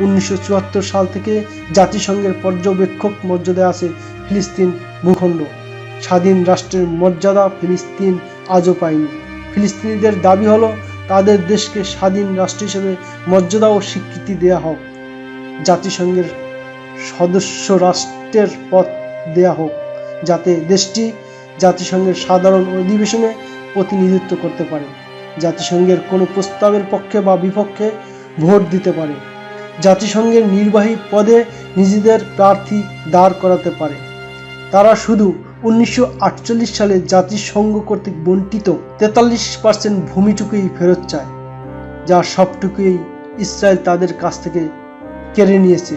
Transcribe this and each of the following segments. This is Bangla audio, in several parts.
উনিশশো চুয়াত্তর সাল থেকে জাতিসংঘের পর্যবেক্ষক মর্যাদায় আছে ফিলিস্তিন ভূখণ্ড। স্বাধীন রাষ্ট্রের মর্যাদা ফিলিস্তিন আজও পায়নি। ফিলিস্তিনিদের দাবি হলো, তাদের দেশকে স্বাধীন রাষ্ট্র হিসেবে মর্যাদা ও স্বীকৃতি দেয়া হোক। জাতিসংঘের সদস্য রাষ্ট্রের পথ দেয়া হোক, যাতে দেশটি জাতিসংঘের সাধারণ অধিবেশনে প্রতিনিধিত্ব করতে পারে। জাতিসংঘের কোনো প্রস্তাবের পক্ষে বা বিপক্ষে ভোট দিতে পারে। জাতিসংঘের নির্বাহী পদে নিজেদের প্রার্থী দাঁড় করাতে পারে। তারা শুধু উনিশশো আটচল্লিশ সালে জাতিসংঘ কর্তৃক বন্টিত তেতাল্লিশ পার্সেন্ট ভূমিটুকুই ফেরত চায়, যা সবটুকুই ইসরায়েল তাদের কাছ থেকে কেড়ে নিয়েছে।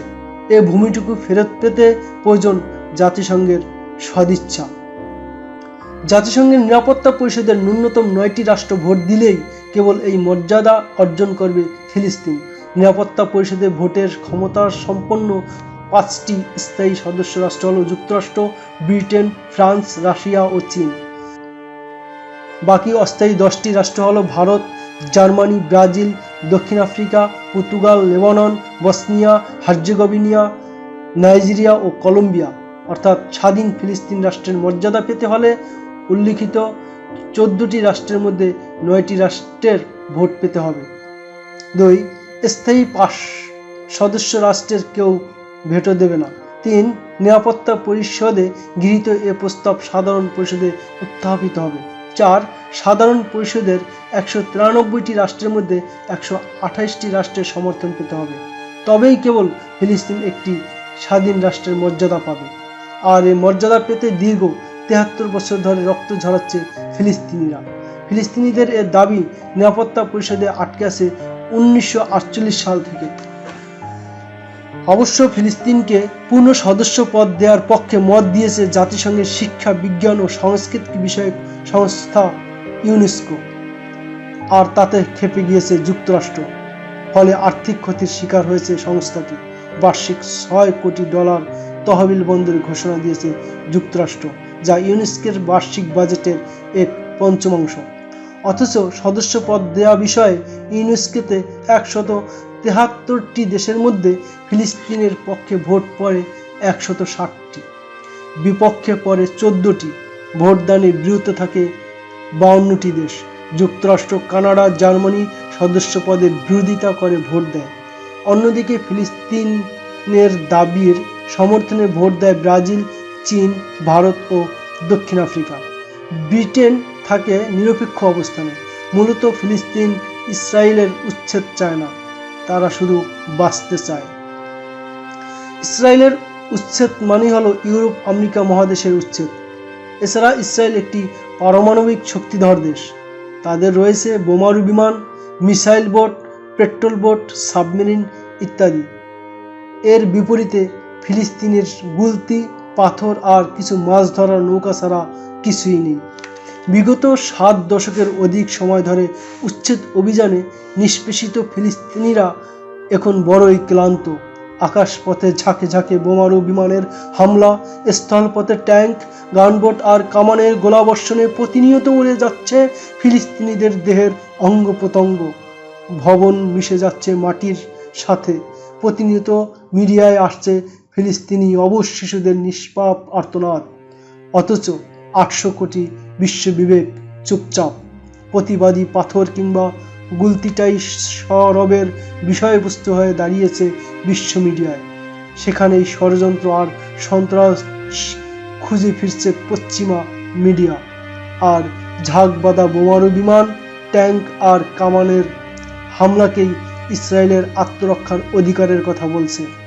এ ভূমিটুকু ফেরত পেতে প্রয়োজন জাতিসংঘের সদিচ্ছা। জাতিসংঘের নিরাপত্তা পরিষদের ন্যূনতম নয়টি রাষ্ট্র ভোট দিলেই কেবল এই মর্যাদা অর্জন করবে ফিলিস্তিন। নিরাপত্তা পরিষদে ভোটের ক্ষমতার সম্পন্ন পাঁচটি স্থায়ী সদস্য রাষ্ট্র হল যুক্তরাষ্ট্র, ব্রিটেন, ফ্রান্স, রাশিয়া ও চীন। বাকি অস্থায়ী দশটি রাষ্ট্র হল ভারত, জার্মানি, ব্রাজিল, দক্ষিণ Africa, Portugal, Lebanon, Bosnia, Herzegovina, Nigeria ও কলম্বিয়া। অর্থাৎ স্বাধীন ফিলিস্তিন রাষ্ট্রের মর্যাদা পেতে হলে উল্লিখিত চোদ্দটি রাষ্ট্রের মধ্যে নয়টি রাষ্ট্রের ভোট পেতে হবে। দুই স্থায়ী পাশ সদস্য রাষ্ট্রের কেউ ভেটো দেবে না। তিন, নিরাপত্তা পরিষদে গৃহীত এ প্রস্তাব সাধারণ পরিষদে উত্থাপিত হবে। চার, সাধারণ পরিষদের একশো তিরানব্বইটি রাষ্ট্রের মধ্যে একশো আঠাইশটি রাষ্ট্রের সমর্থন পেতে হবে। তবেই কেবল ফিলিস্তিন একটি স্বাধীন রাষ্ট্রের মর্যাদা পাবে। আর এই মর্যাদা পেতে দীর্ঘ তেহাত্তর বছর ধরে রক্ত ঝরাচ্ছে ফিলিস্তিনিরা। ফিলিস্তিনিদের এর দাবি নিরাপত্তা পরিষদে আটকে আছে উনিশশো আটচল্লিশ সাল থেকে। অবশ্য ফিলিস্তিনকে পূর্ণ সদস্য পদ দেওয়ার পক্ষে মত দিয়েছে জাতিসংঘের শিক্ষা, বিজ্ঞান ও সংস্কৃতি বিষয়ক সংস্থা ইউনেস্কো। আর তাতে খেপে গিয়েছে যুক্তরাষ্ট্র। ফলে আর্থিক ক্ষতির শিকার হয়েছে সংস্থাটি। বার্ষিক ছয় কোটি ডলার তহবিল বন্ধের ঘোষণা দিয়েছে যুক্তরাষ্ট্র, যা ইউনেস্কোর বার্ষিক বাজেটের এক পঞ্চমাংশ অথচ সদস্য পদ দেওয়া বিষয়ে ইউনেস্কোতে একশত তেহাত্তরটি দেশের মধ্যে ফিলিস্তিনের পক্ষে ভোট পড়ে একশত ষাটটি। বিপক্ষে পড়ে চোদ্দটি। ভোটদানে বিরত থাকে বাউন্নটি দেশ। যুক্তরাষ্ট্র, কানাডা, জার্মানি সদস্য পদের বিরোধিতা করে ভোট দেয়। অন্যদিকে ফিলিস্তিনের দাবির সমর্থনে ভোট দেয় ব্রাজিল, চীন, ভারত ও দক্ষিণ আফ্রিকা। ব্রিটেন থাকে নিরপেক্ষ অবস্থানে। মূলত ফিলিস্তিন ইসরায়েলের উচ্ছেদ চায় না, তারা শুধু বাঁচতে চায়। ইসরায়েলের উচ্ছেদ মানে হলো ইউরোপ, আমেরিকা মহাদেশের উচ্ছেদ। এছাড়া ইসরায়েল একটি পারমাণবিক শক্তিধর দেশ। তাদের রয়েছে বোমারু বিমান, missile boat, petrol boat, submarine ইত্যাদি। এর বিপরীতে ফিলিস্তিনের গুলতি, পাথর আর কিছু মাছ ধরার নৌকা ছাড়া কিছুই নেই। বিগত সাত দশকের অধিক সময় ধরে উচ্ছেদ অভিযানে নিষ্পেষিত ফিলিস্তিনিরা এখন বড়ই ক্লান্ত। আকাশপথে ঝাঁকে ঝাঁকে বোমারু বিমানের হামলা, স্থলপথে ট্যাঙ্ক, গানবোট আর কামানের গোলাবর্ষণে প্রতিনিয়ত উড়ে যাচ্ছে ফিলিস্তিনিদের দেহের অঙ্গ প্রত্যঙ্গ ভবন মিশে যাচ্ছে মাটির সাথে। প্রতিনিয়ত মিডিয়ায় আসছে ফিলিস্তিনি অবশ শিশুদের নিষ্পাপ আর্তনাদ। অথচ আটশো কোটি বিশ্ববিবেক চুপচাপ। প্রতিবাদী পাথর কিংবা গুলতিটাই সরবের বিষয়বস্তু হয়ে দাঁড়িয়েছে বিশ্ব মিডিয়ায়। সেখানেই ষড়যন্ত্র আর সন্ত্রাস খুঁজে ফিরছে পশ্চিমা মিডিয়া। আর ঝাঁকবাদা বোমারু বিমান, ট্যাঙ্ক আর কামানের হামলাকেই ইসরায়েলের আত্মরক্ষার অধিকারের কথা বলছে।